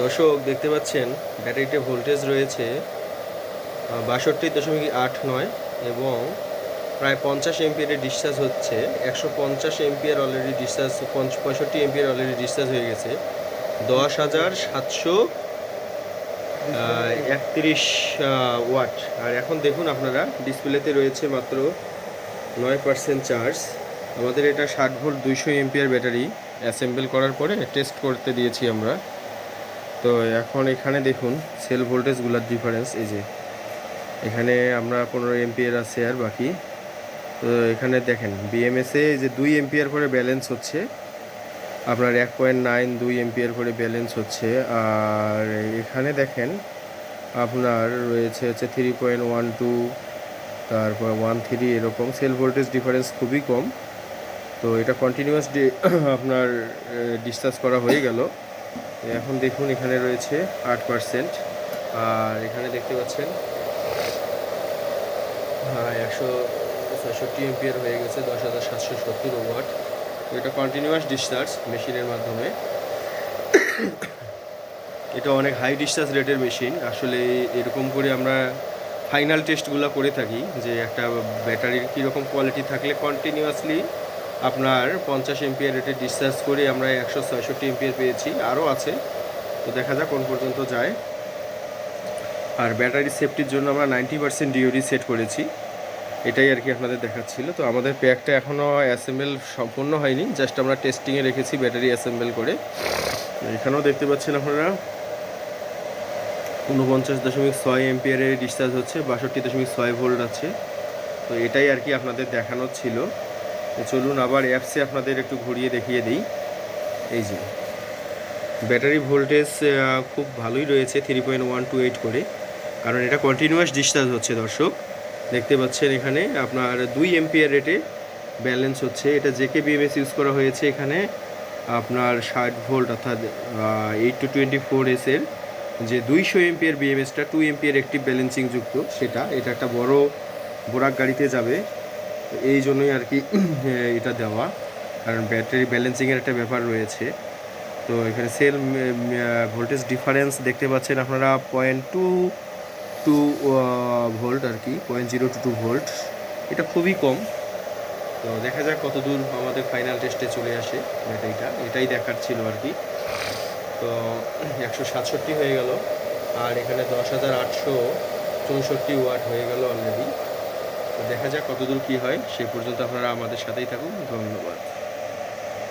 দর্শক, দেখতে পাচ্ছেন, ব্যাটারিতে ভোল্টেজ রয়েছে বাষট্টি দশমিক আট নয় এবং প্রায় পঞ্চাশ এমপিয়ারের ডিসচার্জ হচ্ছে। একশো পঞ্চাশ এমপিয়ার অলরেডি ডিসচার্জ পঁয়ষট্টি এমপিয়ার অলরেডি ডিসচার্জ হয়ে গেছে। দশ হাজার সাতশো একত্রিশ ওয়াট আর এখন দেখুন আপনারা ডিসপ্লেতে রয়েছে মাত্র নয় পার্সেন্ট চার্জ আমাদের এটা ষাট ভোল্ট দুইশো এমপিয়ার ব্যাটারি অ্যাসেম্বল করার পরে টেস্ট করতে দিয়েছি আমরা। তো এখন এখানে দেখুন সেল ভোল্টেজগুলোর ডিফারেন্স এই যে। এখানে আমরা পনেরো এমপিয়ার আছে আর বাকি। তো এখানে দেখেন বিএমএসে যে দুই এমপিয়ার করে ব্যালেন্স হচ্ছে, আপনার এক পয়েন্ট নাইন দুই এমপিয়ার করে ব্যালেন্স হচ্ছে, আর এখানে দেখেন, আপনার রয়েছে হচ্ছে থ্রি পয়েন্ট ওয়ান টু তারপর ওয়ান থ্রি এরকম সেল ভোল্টেজ ডিফারেন্স খুবই কম। তো এটা কন্টিনিউয়াস আপনার ডিসচার্জ করা হয়ে গেল। এখন দেখুন এখানে রয়েছে আট পার্সেন্ট আর এখানে দেখতে পাচ্ছেন একশো ছয়ষট্টি এমপিয়ার হয়ে গেছে, দশ হাজার সাতশো সত্তর ওয়াট এটা কন্টিনিউয়াস ডিসচার্জ মেশিনের মাধ্যমে। এটা অনেক হাই ডিসচার্জ রেটের মেশিন আসলে এরকম করে আমরা ফাইনাল টেস্টগুলো করে থাকি যে একটা ব্যাটারির কীরকম কোয়ালিটি থাকলে কন্টিনিউয়াসলি আপনার পঞ্চাশ এমপিয়ার রেটে ডিসচার্জ করে আমরা একশো ছয়ষট্টি এমপিয়ার পেয়েছি, আরও আছে। তো দেখা যাক কোন পর্যন্ত যায়। আর ব্যাটারি সেফটির জন্য আমরা নাইনটি পার্সেন্ট ডিওডি সেট করেছি। এটাই আর কি আপনাদের দেখাচ্ছিল। তো আমাদের প্যাকটা এখনও অ্যাসেম্বল সম্পূর্ণ হয়নি। জাস্ট আমরা টেস্টিংয়ে রেখেছি ব্যাটারি অ্যাসেম্বল করে। এখানেও দেখতে পাচ্ছেন আপনারা ঊনপঞ্চাশ দশমিক ছয় এমপিয়ারের ডিসচার্জ হচ্ছে, বাষট্টি দশমিক ছয় ভোল্ট আছে। তো এটাই আর কি আপনাদের দেখানোর ছিল। তো চলুন আবার অ্যাপসে আপনাদের একটু ঘুরিয়ে দেখিয়ে দিই। এই যে, ব্যাটারি ভোল্টেজ খুব ভালোই রয়েছে three point one two eight করে। কারণ এটা কন্টিনিউয়াস ডিসচার্জ হচ্ছে দর্শক। দেখতে পাচ্ছেন এখানে আপনার দুই এমপিয়ার রেটে ব্যালেন্স হচ্ছে। এটা জেকে বিএমএস ইউজ করা হয়েছে এখানে আপনার ষাট ভোল্ট অর্থাৎ এইট টু টোয়েন্টি ফোর এসের যে দুইশো এমপিয়ার বিএমএসটা টু এমপিয়ার একটি ব্যালেন্সিং যুক্ত, সেটা, এটা একটা বড়, বোরাক গাড়িতে যাবে। এই জন্যই আর কি, এটা দেওয়া। কারণ ব্যাটারি ব্যালেন্সিংয়ের একটা ব্যাপার রয়েছে। তো এখানে সেল ভোল্টেজ ডিফারেন্স দেখতে পাচ্ছেন আপনারা পয়েন্ট টু টু ভোল্ট আর কি point zero two two volt এটা খুবই কম। তো দেখা যাক কত দূর আমাদের ফাইনাল টেস্টে চলে আসে ব্যাটারিটা। এটাই দেখার ছিল আর কি। তো একশো সাতষট্টি হয়ে গেল। আর এখানে দশ হাজার আটশো চৌষট্টি ওয়াট হয়ে গেল অলরেডি দেখা যাক কতদূর কী হয়। সেই পর্যন্ত আপনারা আমাদের সাথেই থাকুন। ধন্যবাদ।